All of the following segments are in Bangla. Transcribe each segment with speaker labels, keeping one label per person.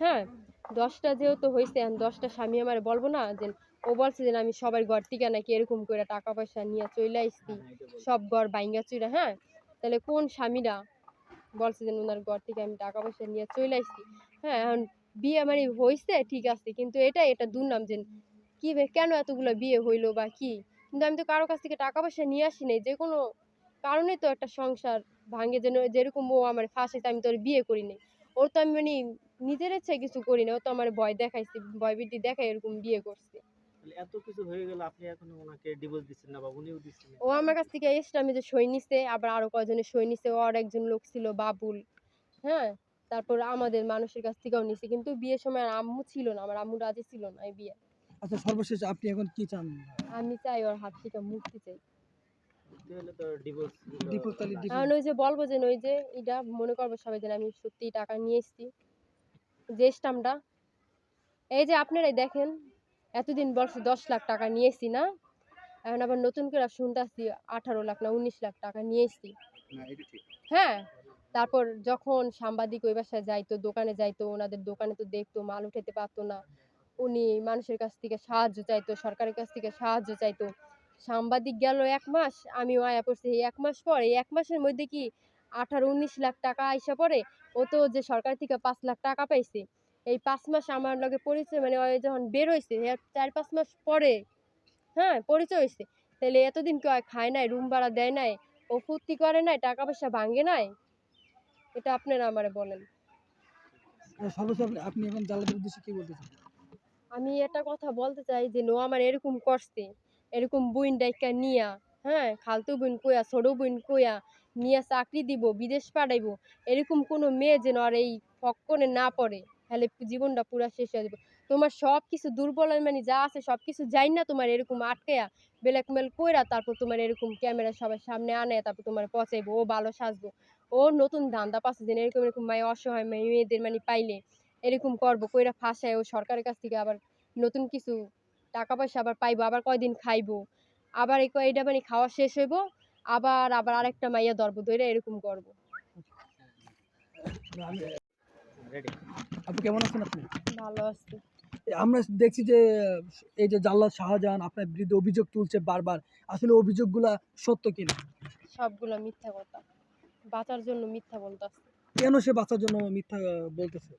Speaker 1: হ্যাঁ দশটা যেহেতু হয়েছে দশটা স্বামী আমার বলব না, যে ও বলছে যে আমি সবার ঘর থেকে নাকি এরকম করে টাকা পয়সা নিয়ে চলে আসছি সব ঘর বাইঙ্গা চুরা হ্যাঁ? তাহলে কোন স্বামীরা বলছে যে ওনার ঘর থেকে আমি টাকা পয়সা নিয়ে চলে আসছি হ্যাঁ এখন বিয়ে মানে হয়েছে ঠিক আছে, কিন্তু এটা এটা দুর্নাম যে কি কেন এতগুলো বিয়ে হইল বা কি? কিন্তু আমি তো কারও কাছ থেকে টাকা পয়সা নিয়ে আসি নাই, যে কোনো কারণে তো একটা সংসার ভাঙে, যেন যেরকম ও আমার ফাঁসেছে আমি তো ওর বিয়ে করি নাই। ওর তো আমি মানে নিজের ইচ্ছায় কিছু করি না ও তো আমার ভয় দেখাইছে ভয় ভীতি দেখাই এরকম বিয়ে করছে।
Speaker 2: এত কিছু হয়ে গেল আপনি এখনও ওনাকে ডিভোর্স দিচ্ছেন না বা উনিও দিচ্ছেন
Speaker 1: ও আমার কাছ থেকে এসে আমি যে সই নিছে আবার আরও কয়জনের সই নিছে ওর একজন লোক ছিল বাবুল হ্যাঁ? তারপর আমাদের মানুষের কাছ থেকেও নিছে কিন্তু বিয়ের সময় আর আম্মু ছিল না আমার আম্মু রাজি ছিল না এই বিয়ে।
Speaker 3: আচ্ছা সর্বশেষ আপনি এখন কি চান?
Speaker 1: আমি চাই ওর হাত থেকে মুক্তি চাই।
Speaker 2: ডিভোর্স
Speaker 3: তাহলে
Speaker 1: ওই যে বলব যে ওই যে এটা মনে করব সবাই যেন আমি সত্যি টাকা নিয়ে এসেছি। যে স্টামটা এই যে আপনারাই দেখেন এতদিন বলছে দশ লাখ টাকা নিয়েছি না এখন আবার নতুন করে শুনতেছি আঠারো লাখ না উনিশ লাখ টাকা নিয়েছি হ্যাঁ তারপর যখন সাংবাদিক ওই বাসায় যাইতো দোকানে যাইতো ওনাদের দোকানে তো দেখতো মাল উঠাতে পারতো না। উনি মানুষের কাছ থেকে সাহায্য চাইতো সরকারের কাছ থেকে সাহায্য চাইতো। সাংবাদিক গেল এক মাস আমিও আয়া পড়ছি এই এক মাস পর এই এক মাসের মধ্যে কি আঠারো উনিশ লাখ টাকা আইসা পড়ে। ও তো যে সরকার থেকে পাঁচ লাখ টাকা পাইছে। এই পাঁচ মাস আমার লগে পরিচয় মানে ওই যখন বের হয়েছে চার পাঁচ মাস পরে হ্যাঁ পরিচয় হয়েছে তাহলে এতদিন কেউ খায় নাই রুম ভাড়া দেয় নাই ও ফুর্তি করে নাই টাকা পয়সা ভাঙে নাই? এটা আপনারা আমারে বলেন।
Speaker 3: আপনি- আপনি এখন জালাদের উদ্দেশ্যে কি বলতে চান?
Speaker 1: আমি একটা কথা বলতে চাই যে নো আমার এরকম করছে এরকম বুইন ডাইকা নিয়া হ্যাঁ খালতু বুইন কইয়া ছোট বুইন কইয়া নিয়া চাকরি দিব, বিদেশ পাঠাইবো, এরকম কোনো মেয়ে যেন আর এই ফক্কনে না পড়ে, তাহলে জীবনটা পুরা শেষ হয়ে যাবে। তোমার সব কিছু দুর্বল মানে যা আছে সব কিছু যাই না তোমার এরকম আটকেয়া ব্ল্যাকমেল কইরা তারপর তোমার এরকম ক্যামেরা সবার সামনে আনে, তারপর তোমার পচাইবো, ও ভালো সাজবো। ও নতুন ধান্দা পাচ্ছে যেন এরকম এরকম মায়ে অসহায় মেয়ে মেয়েদের মানে পাইলে এরকম করব, কইরা ফাঁসায় ও সরকারের কাছ থেকে আবার নতুন কিছু টাকা পয়সা আবার পাইবো, আবার কয়দিন খাইবো, আবার এই কয়টা মানে খাওয়া শেষ হইব আবার আবার আরেকটা মাইয়া ধরবো ধরে এরকম করব
Speaker 3: আপু কেমন আছেন আপনি?
Speaker 1: ভালো আছি।
Speaker 3: আমরা দেখছি যে এই যে জাল্লাদ শাহজাহান আপনার বিরুদ্ধে অভিযোগ তুলছে বারবার। আসলে অভিযোগগুলা সত্য কিনা?
Speaker 1: সবগুলো মিথ্যা কথা। বাঁচার জন্য মিথ্যা বলতেছে।
Speaker 3: কেন সে বাঁচার জন্য মিথ্যা বলতেছে?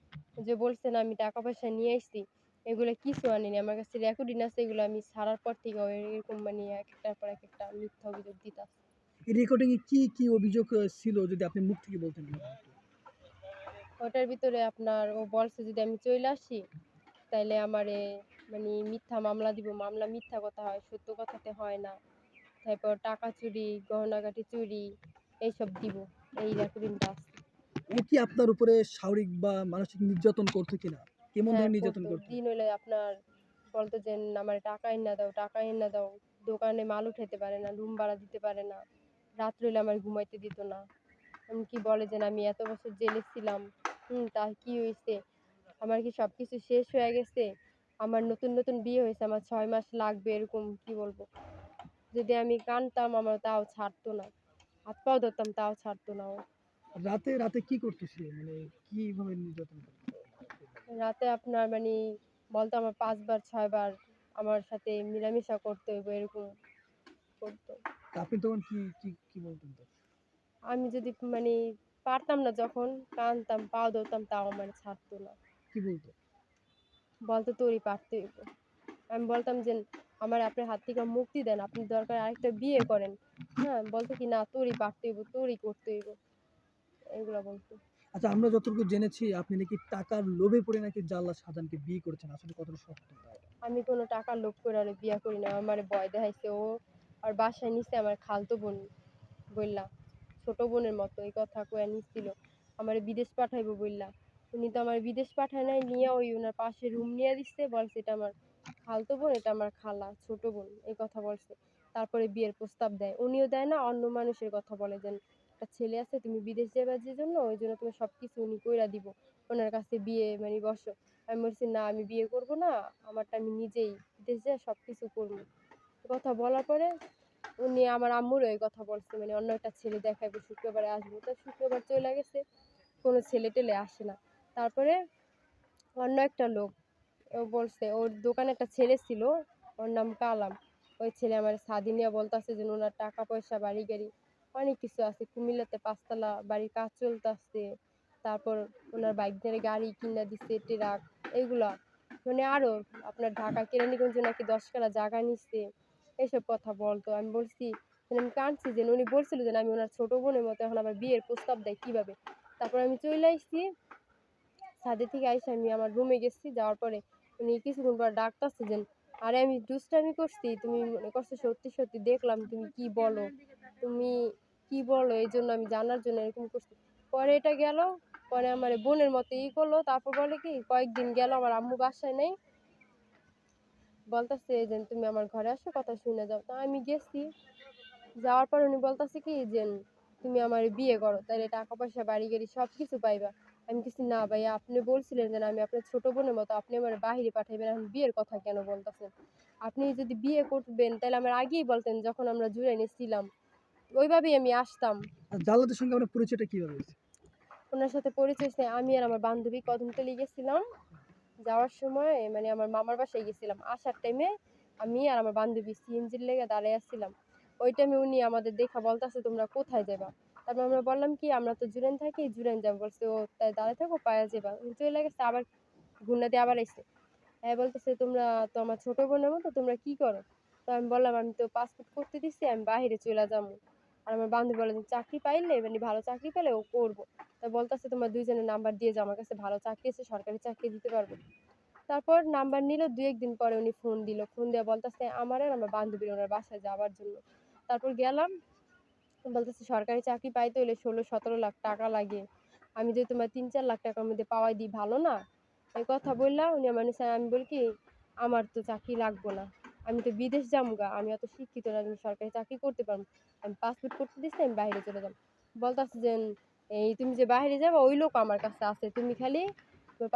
Speaker 1: যে বলছেন আমি টাকা পয়সা নিয়ে এসেছি এগুলো কিছু আনিনি। আমার কাছে রেকর্ডিং আছে এগুলো আমি ছাড়ার পর থেকে এরকম মানে এক একটার পর এক একটা মিথ্যা অভিযোগ দিতাছে।
Speaker 3: এই রেকর্ডিংয়ে কি কি অভিযোগ ছিল যদি আপনি মুখ থেকে বলতেন?
Speaker 1: ওটার ভিতরে আপনার ও বলছে যদি আমি চলে আসি তাইলে আমারে মানে মিথ্যা মামলা দিব। মামলা মিথ্যা কথা হয় সত্য কথাতে হয় না। তারপর টাকা চুরি গহনাগাটি চুরি এইসব দিব। এই রেকর্ডিংটা আছে।
Speaker 3: ও কি আপনার উপরে শারীরিক বা মানসিক নির্যাতন করতো কিনা? কেমন
Speaker 1: হ্যাঁ,
Speaker 3: ধরনের নির্যাতন
Speaker 1: করতো। দিন হলে আপনার বলতো যে আমার টাকা এনে দাও টাকা এনে দাও। দোকানে মাল উঠাইতে পারে না রুম ভাড়া দিতে পারে না। রাত্রে হলে আমার ঘুমাইতে দিত না। এমনকি বলে যে আমি এত বছর জেলে ছিলাম হুম তা কি হয়েছে আমার কি সব কিছু শেষ হয়ে গেছে? আমার নতুন নতুন বিয়ে হয়েছে আমার ছয় মাস লাগবে এরকম কি বলব? যদি আমি কানতাম আমার তাও ছাড়তো না। হাত পাও ধরতাম তাও ছাড়তো না ও।
Speaker 3: রাতে রাতে কি করতো সে মানে কীভাবে নির্যাতন
Speaker 1: রাতে আপনার মানে বলতো আমার পাঁচবার ছয়বার আমার সাথে মিলামিশা করতে হইব এরকম করতো।
Speaker 3: আপনি তখন কি কি কি বলতেন?
Speaker 1: আমি যদি মানে পারতাম না যখন কানতাম পা ধরতাম তাও আমার ছাড়তো না।
Speaker 3: কি বলতো?
Speaker 1: বলতো তোরই পারতে আমি বলতাম যে আমার আপনার হাত থেকে মুক্তি দেন আপনি দরকার আরেকটা বিয়ে করেন। হ্যাঁ বলতো কি না তোরই পারতে হইব তোরই করতে হইব। এগুলো বলতো।
Speaker 3: আচ্ছা আমরা যতটুকু জেনেছি আপনি নাকি টাকার লোভে পড়ে নাকি জাল্লা শাহজাহানকে বিয়ে করেছেন? আসলে কতটা সত্য
Speaker 1: আমি কোনো টাকার লোভ করে আর বিয়া করি না। আমার ভয় দেখাইছে ও। আর বাসায় নিচে আমার খালতো বোন বললা, ছোট বোনের মতো, এই কথা কয়ে নিছিল আমার বিদেশ পাঠাইবো বললা। উনি তো আমার বিদেশ পাঠায় নাই, নিয়ে ওই ওনার পাশে রুম নিয়ে দিচ্ছে বলছে এটা আমার খালতো বোন, এটা আমার খালা, ছোট বোন, এই কথা বলছে। তারপরে বিয়ের প্রস্তাব দেয়। উনিও দেয় না, অন্য মানুষের কথা বলে যেন একটা ছেলে আছে, তুমি বিদেশ যাবার যে জন্য, ওই জন্য তুমি সব কিছু উনি কইরা দিব। ওনার কাছে বিয়ে মানে বসো। আমি বলছি, না, আমি বিয়ে করব না, আমারটা আমি নিজেই বিদেশ যেয়ে সব কিছু করব। কথা বলার পরে উনি আমার আম্মুরও এই কথা বলছে মানে অন্য একটা ছেলে দেখাবে শুক্রবারে আসব। তো শুক্রবার চলে গেছে, কোনো ছেলে টেলে আসে না। তারপরে অন্য একটা লোক, ও বলছে, ওর দোকানে একটা ছেলে ছিল, ওর নাম কালাম। ওই ছেলে আমার সাদিনিয়া বলতেছে যে, ওনার টাকা পয়সা, বাড়ি গাড়ি, অনেক কিছু আছে। কুমিল্লাতে পাঁচতলা বাড়ির কাজ চলতেছে। তারপর ওনার বাইক ধরে গাড়ি কিনা দিচ্ছে ট্রাক, এগুলা। মানে আরও, আপনার ঢাকা কেরানীগঞ্জে নাকি দশ কালা জায়গা নিচ্ছে এইসব কথা বলতো। আমি বলছি মানে আমি কাঁদছি যে, উনি বলছিল যে আমি ওনার ছোট বোনের মতো এখন আবার বিয়ের প্রস্তাব দেয় কীভাবে? তারপর আমি চলে আসছি। ছাদে থেকে আইসে আমি আমার রুমে গেছি। যাওয়ার পরে উনি কিছুক্ষণ পর ডাকতেছে যে, আরে, আমি দুষ্টামি করছি। তুমি মনে করছ সত্যি সত্যি দেখলাম তুমি কি বলো? তুমি কি বলো? এই জন্য আমি জানার জন্য এরকম করছি। পরে এটা গেল। পরে আমার বোনের মতো ই করল। তারপর বলে কি, কয়েকদিন গেল, আমার আম্মু বাসায় নেই। বলতেছে যে তুমি আমার ঘরে আসো কথা শুনে যাও। তা আমি গেছি। যাওয়ার পর উনি বলতেছে কি যে তুমি আমার বিয়ে করো তাহলে টাকা পয়সা বাড়ি গাড়ি সব কিছু পাইবা। আমি কিছু না ভাইয়া আপনি বলছিলেন যে আমি আপনার ছোট বোনের মতো আপনি আমার বাহিরে পাঠাইবেন এখন বিয়ের কথা কেন বলতেছেন? আপনি যদি বিয়ে করবেন তাহলে আমার আগেই বলতেন যখন আমরা জুড়ে নিয়েছিলাম ওইভাবেই আমি আসতাম।
Speaker 3: আর জাল্লাদের সঙ্গে আপনার পরিচয়টা কীভাবে
Speaker 1: ওনার সাথে পরিচয় আমি আর আমার বান্ধবী কদমতলি গেছিলাম। যাওয়ার সময় মানে আমার মামার বাসায় গেছিলাম। আসার টাইমে আমি আর আমার বান্ধবী সিএনজির লেগে দাঁড়ায় আসছিলাম ওই টাইমে উনি আমাদের দেখা বলতেছে, তোমরা কোথায় যাবা তারপর আমরা বললাম কি, আমরা তো জুরেন থাকি জুরেন যাব। বলছে, ও তাই দাঁড়ায় থাকো, পায়ে যাবা চলে গেছে, আবার ঘুরনাতে আবার এসে হ্যাঁ বলতেছে, তোমরা তো আমার ছোট বোনের মতো, তোমরা কি করো? তো আমি বললাম, আমি তো পাসপোর্ট করতে দিচ্ছি আমি বাইরে চলে যাব। আর আমার বান্ধবী বলে যে, চাকরি পাইলে মানে ভালো চাকরি পেলে ও করব। তা বলতেছে, তোমার দুইজনের নাম্বার দিয়ে যাও, আমার কাছে ভালো চাকরি আছে, সরকারি চাকরি দিতে পারব। তারপর নাম্বার নিল দু একদিন পরে উনি ফোন দিল। ফোন দিয়ে বলতেছে, আমার আর আমার বান্ধবীর ওনার বাসায় যাওয়ার জন্য। তারপর গেলাম, বলতেছে, সরকারি চাকরি পাইতে হলে ষোলো, সতেরো লাখ টাকা লাগে। আমি যদি তোমার তিন, চার লাখ টাকার মধ্যে পাওয়াই দিই, ভালো না? এই কথা বললাম উনি আমার আমি বলি কি, আমার তো চাকরি লাগবো না। আমি তো বিদেশ যামগা আমি অত শিক্ষিত না আমি সরকারি চাকরি করতে পারব আমি পাসপোর্ট করতে দিচ্ছি আমি বাইরে চলে যাব। বলতেছে যে এই তুমি যে বাইরে যাবে ওই লোক আমার কাছে আছে তুমি খালি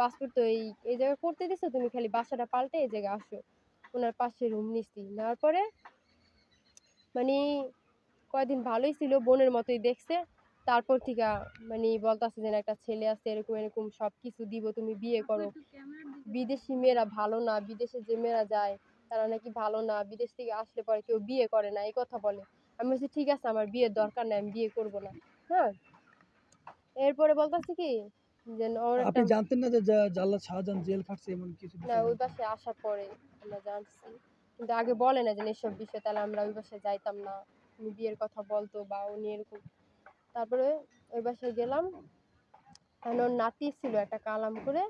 Speaker 1: পাসপোর্ট তো এই এই জায়গায় করতে দিছো তুমি খালি বাসাটা পাল্টে এই জায়গায় আসো। ওনার পাশে রুম নিচ্ছি নেওয়ার পরে মানে কয়দিন ভালোই ছিল বোনের মতোই দেখছে। তারপর থেকে মানে বলতেছে যে একটা ছেলে আছে এরকম এরকম সব কিছু দিব তুমি বিয়ে করো। বিদেশি মেয়েরা ভালো না বিদেশে যে মেয়েরা যায় তারা নাকি ভালো না বিদেশ থেকে আসলে পরে কেউ বিয়ে করে না এই কথা বলে। আমি বলছি ঠিক আছে আমার বিয়ের দরকার নেই আমি বিয়ে করব না। হ্যাঁ? এরপরে বলতেছে কি যে ওর
Speaker 3: আপনি জানতেন না যে জাল্লাদ শাহজাহান জেল খাটছে এমন কিছু
Speaker 1: না ওই বাসে আসার পরে আমরা জানছি। কিন্তু আগে বলে না যে এসব বিষয়ে তাহলে আমরা ওই বাসায় যাইতাম না। উনি বিয়ের কথা বলতো বা উনি এরকম। তারপরে ওই বাসায় গেলাম। কারণ ওর নাতি ছিল একটা কালাম করে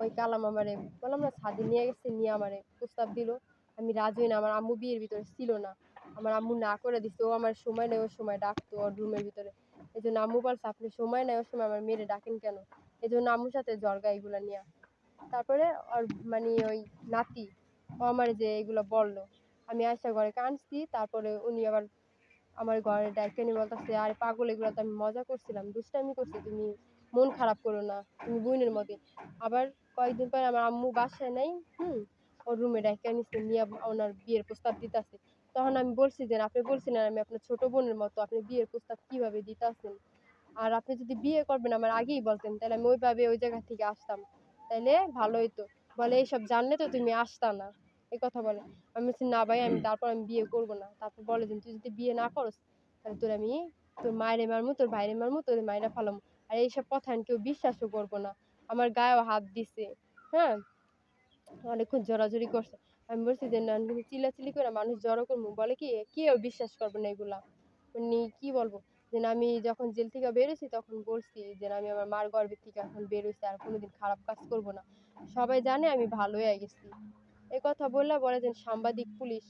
Speaker 1: ওই কালাম আমারে বললাম না ছাদে নিয়ে গেছে নিয়ে আমারে প্রস্তাব দিল। আমি রাজি না, আমার আম্মু বিয়ের ভিতরে ছিল না। আমার আম্মু না করে দিচ্ছে ও আমার সময় নেই ওর সময় ডাকতো ওর রুমের ভিতরে। এই জন্য আম্মু বলছে, আপনি সময় নেই ওর সময় আমার মেয়েরে ডাকেন কেন? এই জন্য আম্মুর সাথে জর্গা এগুলো নিয়ে। তারপরে ওর মানে ওই নাতি, ও আমার যে এগুলো বলল, আমি আয়সা ঘরে কাঁদছি, তারপরে উনি আবার আমার ঘরে ডাইকে নিয়ে বলতেছে, আরে পাগল, এগুলো তো আমি মজা করছিলাম, দুষ্টামি করছি, তুমি মন খারাপ করো না, তুমি বোনের মতোই। আবার কয়েকদিন পরে আমার আম্মু বাসায় নেই, হুম ওর রুমে ডাইকে নিচ্ছে নিয়ে ওনার বিয়ের প্রস্তাব দিতেছে। তখন আমি বলছি যে, আপনি বলছিলেন আমি আপনার ছোট বোনের মতো আপনি বিয়ের প্রস্তাব কীভাবে দিতেছেন? আর আপনি যদি বিয়ে করবেন আমার আগেই বলতেন, তাহলে আমি ওইভাবে ওই জায়গা থেকে আসতাম। তাইলে ভালো হইতো। বলে, এইসব জানলে তো তুমি আসতা না। এই কথা বলে। আমি বলছি, না ভাই, আমি তারপর আমি বিয়ে করব না। তারপর বলে যে, তুই যদি বিয়ে না করস, তাহলে তোর আমি তোর মায়েরে মারমু, তোর ভাইরে মারমু, তোর মায়েরা ফালামু। আর এইসব কথা আমি কেউ বিশ্বাসও করব না। আমার গায়েও হাত দিছে। হ্যাঁ? অনেকক্ষণ জোরাজুরি করছে। আমি বলছি যে না চিল্লাচিল্লি করে মানুষ জড়ো করব। বলে কি কেউ বিশ্বাস করবে না এগুলা? মানে কি বলব? যে আমি যখন জেল থেকে বেরোছি তখন বলছি যে আমি আমার মার গর্ভের থেকে এখন বেরোইছি, আর কোনোদিন খারাপ কাজ করব না। সবাই জানে আমি ভালো হয়ে গেছি। এই কথা বললে বলে যে, সাংবাদিক, পুলিশ,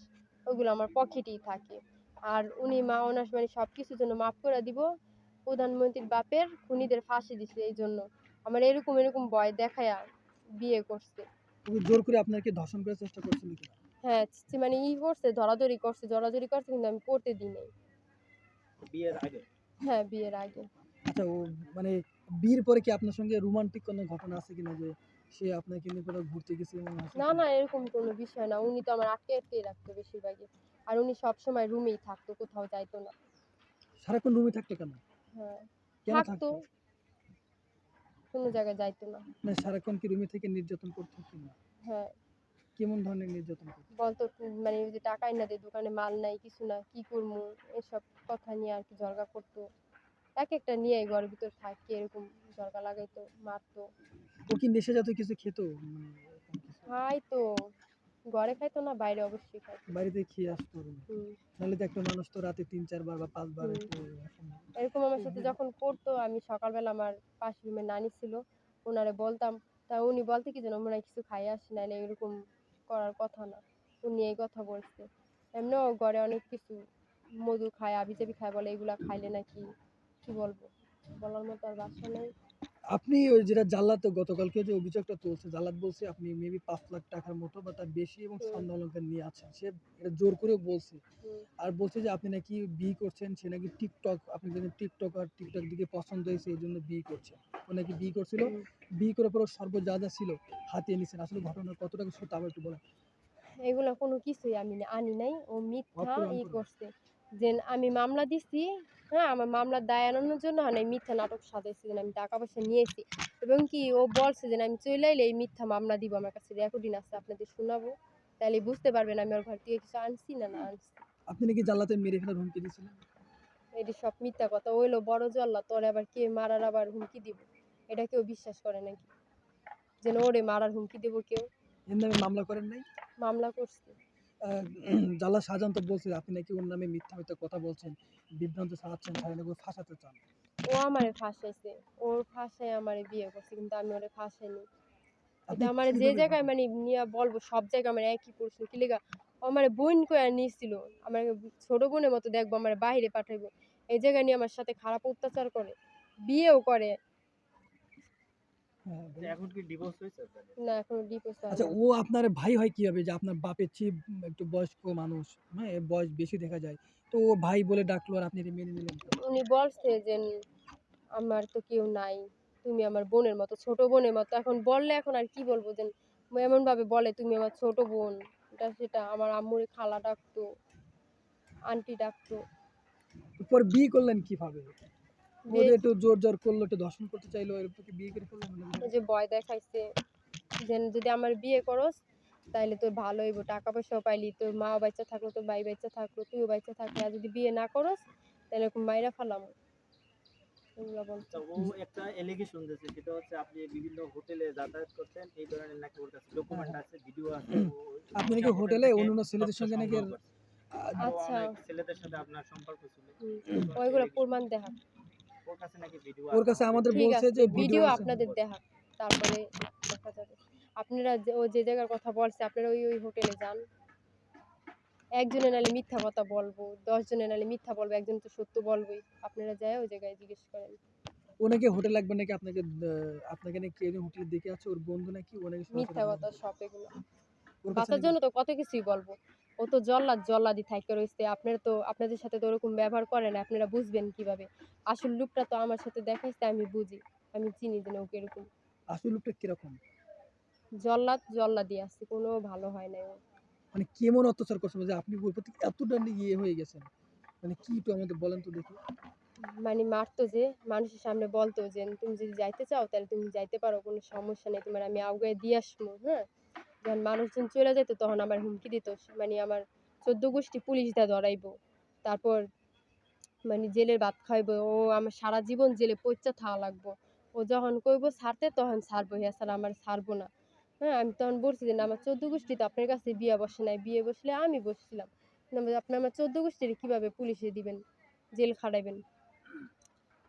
Speaker 1: ওগুলো আমার পকেটেই থাকে। আর উনি মা ওনার মানে সব কিছুর জন্য মাফ করে দিব। প্রধানমন্ত্রীর বাপের খুনিদের ফাঁসি দিছে এই জন্য। আমার এরকম এরকম ভয় দেখায়া বিয়ে করছে।
Speaker 3: জোর করে আপনাকে ধর্ষণ করার চেষ্টা করছিল
Speaker 1: হ্যাঁ ছি- মানে ই করছে ধরাধরি করছে জড়াজড়ি করছে কিন্তু আমি করতে দিই নাই।
Speaker 2: বিয়ের আগে?
Speaker 1: হ্যাঁ বিয়ের আগে।
Speaker 3: আচ্ছা ও মানে বিয়ের পরে কি আপনার সঙ্গে রোমান্টিক কোনো ঘটনা আছে কিনা যে সে আপনাকে নিয়ে কোথাও ঘুরতে গেছে
Speaker 1: না না এরকম কোনো বিষয় না। উনি তো আমার আটকে আটকেই রাখতো বেশিরভাগই। আর উনি সবসময় রুমেই থাকতো কোথাও যাইতো না।
Speaker 3: সারাক্ষণ রুমে থাকতো কেন?
Speaker 1: হ্যাঁ। থাকতো? কোনো জায়গায় যাইতো না।
Speaker 3: মানে সারাক্ষণ কি রুমে থেকে নির্যাতন করতো কি না
Speaker 1: হ্যাঁ।
Speaker 3: কেমন ধরনের নির্যাতন করতো
Speaker 1: বলতো মানে ওই যে টাকা না দে দোকানে মাল নাই কিছু না কি করব? এসব কথা নিয়ে আর কি ঝগড়া করতো। এক একটা নিয়ে ঘরের ভিতর থাকে এরকম ঝগড়া লাগাইতো মারতো।
Speaker 3: ও কি নেশা জাতীয় কিছু খেত? মানে
Speaker 1: খাই তো ঘরে খাইতো না বাইরে অবশ্যই খাইতো।
Speaker 3: বাড়িতে খেয়ে আসতো। নাহলে তো একটা মানুষ তো রাতে তিন চারবার বা পাঁচবার এরকম।
Speaker 1: আমার সাথে যখন করতো আমি সকালবেলা আমার পাশ রুমে নানি ছিল ওনারে বলতাম তা উনি বলতে কি যেন মনে কিছু খাই আসি নাহলে এরকম করার কথা না। উনি এই কথা বলছে। এমনিও ঘরে অনেক কিছু মধু খায় আবি জাবি খায় বলে এগুলা খাইলে নাকি কি বলব? বলার মতো আর বাসা নেই।
Speaker 3: আপনি ওই যেটা জাল্লাত গতকালকে যে অভিযোগটা তুলছে জাল্লাত বলছে আপনি মেবি পাঁচ লাখ টাকার মতো বা তার বেশি এবং। স্বর্ণ অলঙ্কার নিয়ে আছেন। সে এটা জোর করে বলছে। আর বলছে যে আপনি নাকি বিয়ে করছেন সে নাকি টিকটক আপনি যদি টিকটক আর টিকটক দিকে পছন্দ হয়েছে এই জন্য বিয়ে করছেন ও নাকি বিয়ে করছিল। বিয়ে করার পর সর্ব যা যা ছিল হাতিয়ে নিছেন। আসলে ঘটনা কতটা সত্য আবার একটু বলেন।
Speaker 1: এগুলা কোনো কিছুই আমি আনি নাই। ও মিথ্যা ই করছে। যে আমি মামলা দিছি হ্যাঁ আমার মামলার দায় এড়ানোর জন্য মানে মিথ্যা নাটক সাজাইছে যে আমি টাকা পয়সা নিয়েছি। এবং কি ও বলছে যে আমি চলে এলে এই মিথ্যা মামলা দিব আমার কাছে রেকর্ডিং আছে আপনাদের শোনাবো। তাহলে বুঝতে পারবেন আমি ওর ঘর থেকে কিছু আনছি না না আনছি।
Speaker 3: আপনি নাকি জাল্লাতে মেরে ফেলার হুমকি দিয়েছিলেন?
Speaker 1: এটি সব মিথ্যা কথা। ওইলো বড় জল্লা তোরে আবার কে মারার আবার হুমকি দিব? এটা কেউ বিশ্বাস করে নাকি? যেন ওরে মারার হুমকি দেবো কেউ।
Speaker 3: এর নামে মামলা করেন নাই?
Speaker 1: মামলা করছে।
Speaker 3: জাল্লা শাহজাহান তো বলছে আপনি নাকি ওর নামে মিথ্যা মিথ্যা কথা বলছেন বিভ্রান্ত ছাড়াচ্ছেন তাই নাকি ফাঁসাতে চান।
Speaker 1: ও আমারে ফাঁসাইছে ওর ফাঁসায় আমারে বিয়ে করছে কিন্তু আমি ওরে ফাঁসাইনি। এটা আমার যে জায়গায় মানে নিয়ে বলব সব জায়গায় আমার একই প্রশ্ন কি লেগা? আমার বোন কয়ে নিয়েছিল আমার ছোট বোনের মতো দেখব আমার বাইরে পাঠাইবো। এই জায়গায় নিয়ে আমার সাথে খারাপ অত্যাচার করে বিয়েও করে।
Speaker 2: এখন কি ডিভোর্স হয়েছে
Speaker 1: না এখনও ডিভোর্স
Speaker 3: আচ্ছা ও আপনার ভাই হয় কীভাবে? যে আপনার বাপের চেয়ে একটু বয়স্ক মানুষ হ্যাঁ বয়স বেশি দেখা যায়। তো ও ভাই বলে ডাকলো আর আপনি এটা মেনে নিলেন
Speaker 1: উনি বলছে যে আমার তো কেউ নাই। তুমি আমার বোনের মতো ছোট বোনের মতো। এখন বললে এখন আর কি বলব যে এমন ভাবে বলে তুমি আমার ছোট বোন। এটা সেটা আমার আম্মুর খালা ডাকতো আন্টি ডাকতো।
Speaker 3: পর বিয়ে করলেন কীভাবে? ওদের একটু জোর জোর করল একটু দর্শন করতে চাইলো এরপর বিয়ে করে ফেললেন
Speaker 1: ওই যে ভয় দেখাইছে যে যদি আমার বিয়ে করস তাইলে তোর ভালো হইব টাকা পয়সাও পাইলি তোর মা বাচ্চা থাকল তোর ভাই বাচ্চা থাকল তুইও বাচ্চা থাকলি আর যদি বিয়ে না করস তাহলে এরকম মাইরা ফেলাম।
Speaker 2: আচ্ছা, ও একটা এলিগেশন দিয়েছে সেটা হচ্ছে আপনি বিভিন্ন হোটেলে যাতায়াত করতেন এই ধরনের নাকি ওর কাছে ডকুমেন্ট আছে ভিডিও আছে
Speaker 3: আপনি নাকি হোটেলে
Speaker 2: থেকে
Speaker 3: ছেলেদের সঙ্গে নাকি
Speaker 1: আচ্ছা।
Speaker 2: ছেলেদের সাথে আপনার সম্পর্ক ছিল।
Speaker 1: ওইগুলো প্রমাণ দেখা
Speaker 2: ওর কাছে নাকি ভিডিও
Speaker 3: ওর কাছে আমাদের বলছে যে
Speaker 1: ভিডিও আপনাদের দেখা তারপরে দেখা যাবে। আপনারা ও যে জায়গার কথা বলছে আপনারা ওই ওই হোটেলে যান। একজনে নালে মিথ্যা কথা বলব দশ জনে নালে মিথ্যা বলব একজন তো সত্য বলবোই। আপনারা যায় ওই জায়গায় জিজ্ঞেস করেন।
Speaker 3: ও নাকি হোটেল লাগবে নাকি আপনাকে আপনাকে নাকি কে হোটেলে দেখে আছে? ওর বন্ধু নাকি? ও নাকি
Speaker 1: মিথ্যা কথা সব এগুলো। বাঁচার জন্য তো কত কিছুই বলব। ও তো জল্লাদ জল্লাদি থাইকে রয়েছে আপনারা তো আপনাদের সাথে তো ওরকম ব্যবহার করে না আপনারা বুঝবেন কীভাবে? আসল রূপটা তো আমার সাথে দেখাইছে আমি বুঝি আমি চিনি যে ওকে এরকম।
Speaker 3: আসল লোকটা কীরকম?
Speaker 1: জল্লাদ জল্লাদি আছে কোনো ভালো হয় না
Speaker 3: মানে কেমন অত্যাচার করছে যে আপনি ওর প্রতি এতটা ইয়ে হয়ে গেছেন। মানে কি একটু আমাদের বলেন তো দেখি।
Speaker 1: মানে মারতো যে মানুষের সামনে বলতো যে তুমি যদি যাইতে চাও তাহলে তুমি যাইতে পারো কোনো সমস্যা নেই তোমার আমি আউগায় দিয়ে আসব হ্যাঁ? যখন মানুষজন চলে যেত তখন আমার হুমকি দিত মানে আমার চোদ্দ গোষ্ঠী পুলিশ দা ধরাইবো তারপর মানে জেলের ভাত খাইবো ও আমার সারা জীবন জেলে পইচা থাকা লাগবো। ও যখন কইবো ছাড়তে তখন ছাড়বো হ্যাঁ স্যার আমার ছাড়বো না। হ্যাঁ আমি তখন বলছি যে না আমার চোদ্দ গোষ্ঠী তো আপনার কাছে বিয়ে বসে নাই বিয়ে বসলে আমি বসছিলাম। না, আপনি আমার চোদ্দ গোষ্ঠীর কীভাবে পুলিশে দিবেন জেল খাটাইবেন?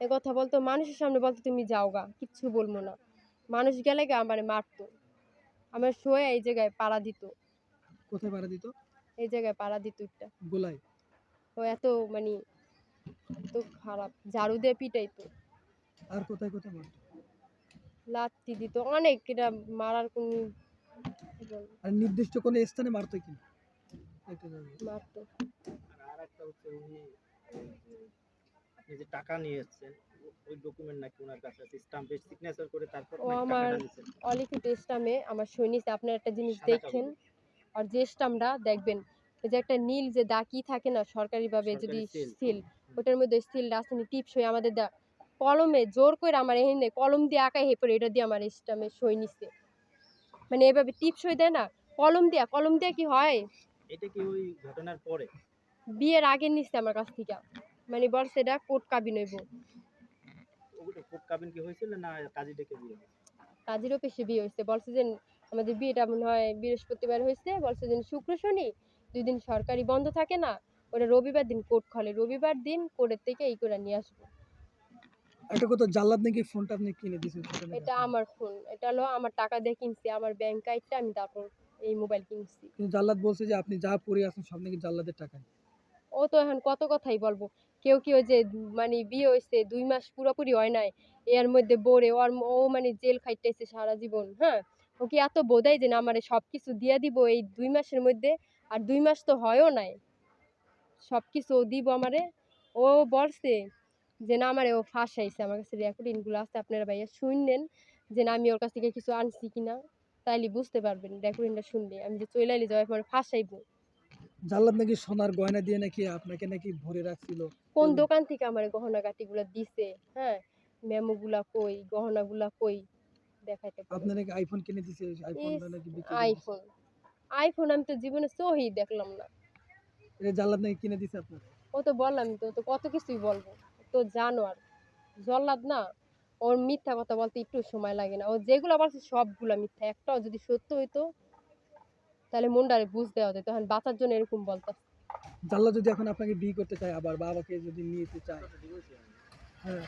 Speaker 1: এ কথা বলতো মানুষের সামনে বলতো তুমি যাও গা কিচ্ছু বলব না। মানুষ গেলে গা আমার মারতো। আমার শোয়ে এই জায়গায় পাড়া দিত।
Speaker 3: কোথায় পাড়া দিত?
Speaker 1: এই জায়গায় পাড়া দিত একটা
Speaker 3: গোলায়?
Speaker 1: ও এত মানে এত খারাপ ঝাড়ু দিয়ে পিটাইতো।
Speaker 3: আর কোথায় কোথায় মারতো?
Speaker 1: লাত্তি দিত অনেক এটা মারার কোন
Speaker 3: আর নির্দিষ্ট কোনো স্থানে মারতো কি।
Speaker 1: মারতো
Speaker 2: আর আরেকটা হচ্ছে উনি আপনি যে টাকা নিয়ে এসেছেন ওই ডকুমেন্ট নাকি ওনার কাছে আছে? স্টাম্পে সিগনেচার করে তারপর
Speaker 1: ও আমার-। অলিখিত স্টামে আমার সৈনিক আপনার একটা জিনিস দেখেন আর যে স্টামটা দেখবেন ওই যে একটা নীল যে দাকি থাকে না সরকারিভাবে যদি
Speaker 2: seal।
Speaker 1: সিল ওটার মধ্যে সিল রাজধানী টিপস হয়ে আমাদের কলমে জোর করে আমার এখানে কলম দিয়ে আঁকাই হেপরে এটা দিয়ে আমার স্টামে সই নিচ্ছে মানে এভাবে টিপ সই দেয় না কলম দিয়া কলম দিয়া কি হয়?
Speaker 2: এটা কি ওই ঘটনার পরে?
Speaker 1: বিয়ের আগে নিচ্ছে আমার কাছ থেকে। মানে বলছে এটা কোর্ট কাবিন হইব।
Speaker 2: কোর্ট কাবিন কি হয়েছিল না কাজী ডেকে বিয়ে হয়েছে?
Speaker 1: কাজের অফিসে বিয়ে হয়েছে। বলছে যে আমাদের বিয়েটা মনে হয় বৃহস্পতিবার হয়েছে। বলছে যে শুক্র শনি দুই দিন সরকারি বন্ধ থাকে না ওটা রবিবার দিন কোর্ট খলে। রবিবার দিন কোর্টের থেকে এই করে নিয়ে আসব।
Speaker 3: একটা কথা জাল্লাদ নাকি ফোনটা আপনি কিনে দিয়েছেন
Speaker 1: এটা আমার ফোন। এটা হলো আমার টাকা দিয়ে কিনছি আমার ব্যাংক কার্ডটা আমি তারপর এই মোবাইল কিনছি।
Speaker 3: কিন্তু জাল্লাদ বলছে যে আপনি যা পড়ে আছেন সব নাকি জাল্লাদের টাকা
Speaker 1: ও তো এখন কত কথাই বলব। কেউ কেউ যে মানে বিয়ে হয়েছে, দুই মাস পুরোপুরি হয় নাই, এর মধ্যে বোরে ওর ও মানে জেল খাইতেছে সারা জীবন হ্যাঁ? ও কি এত বোধাই যে না, আমারে সব কিছু দিয়ে দিব এই দুই মাসের মধ্যে, আর দুই মাস তো হয়ও নাই। সব কিছু ও দিব আমারে। ও বলছে যে না, আমারে ও ফাঁসাইছে, আমার কাছে রেকর্ডিংগুলো আছে, আপনারা ভাইয়া শুনলেন যে না, আমি ওর কাছ থেকে কিছু আনছি কিনা, তাইলে বুঝতে পারবেন, রেকর্ডিংটা শুনলে। আমি যে চইলাইলে যাই আমার ফাঁসাইবো।
Speaker 3: জাল্লাদ নাকি সোনার গয়না দিয়ে নাকি আপনাকে নাকি ভরে রাখছিল?
Speaker 1: কোন দোকান থেকে আমার গহনা গাটিগুলো দিছে? হ্যাঁ মেমোগুলা কই গহনাগুলা কই? দেখাইতে পারো
Speaker 3: আপনার নাকি আইফোন কিনে দিয়েছে আইফোনটা নাকি বিক্রি দিছে।
Speaker 1: আইফোন আইফোন আমি তো জীবনে সহি দেখলাম না।
Speaker 3: এটা জাল্লাদ নাকি কিনে দিয়েছে আপনার?
Speaker 1: ও তো বললাম তো তো কত কিছুই বলব। তো জানো আর জল্লাদ না ওর মিথ্যা কথা বলতে একটু সময় লাগে না। ও যেগুলো বলছে সবগুলা মিথ্যা একটাও যদি সত্য হইতো তাহলে মনটারে বুঝ দেওয়া যেত তখন বাঁচার জন্য এরকম বলতো
Speaker 3: জাল্লা যদি এখন আপনাকে বিয়ে করতে চায় আবার, বাবাকে যদি নিয়ে যেতে চায়। হ্যাঁ।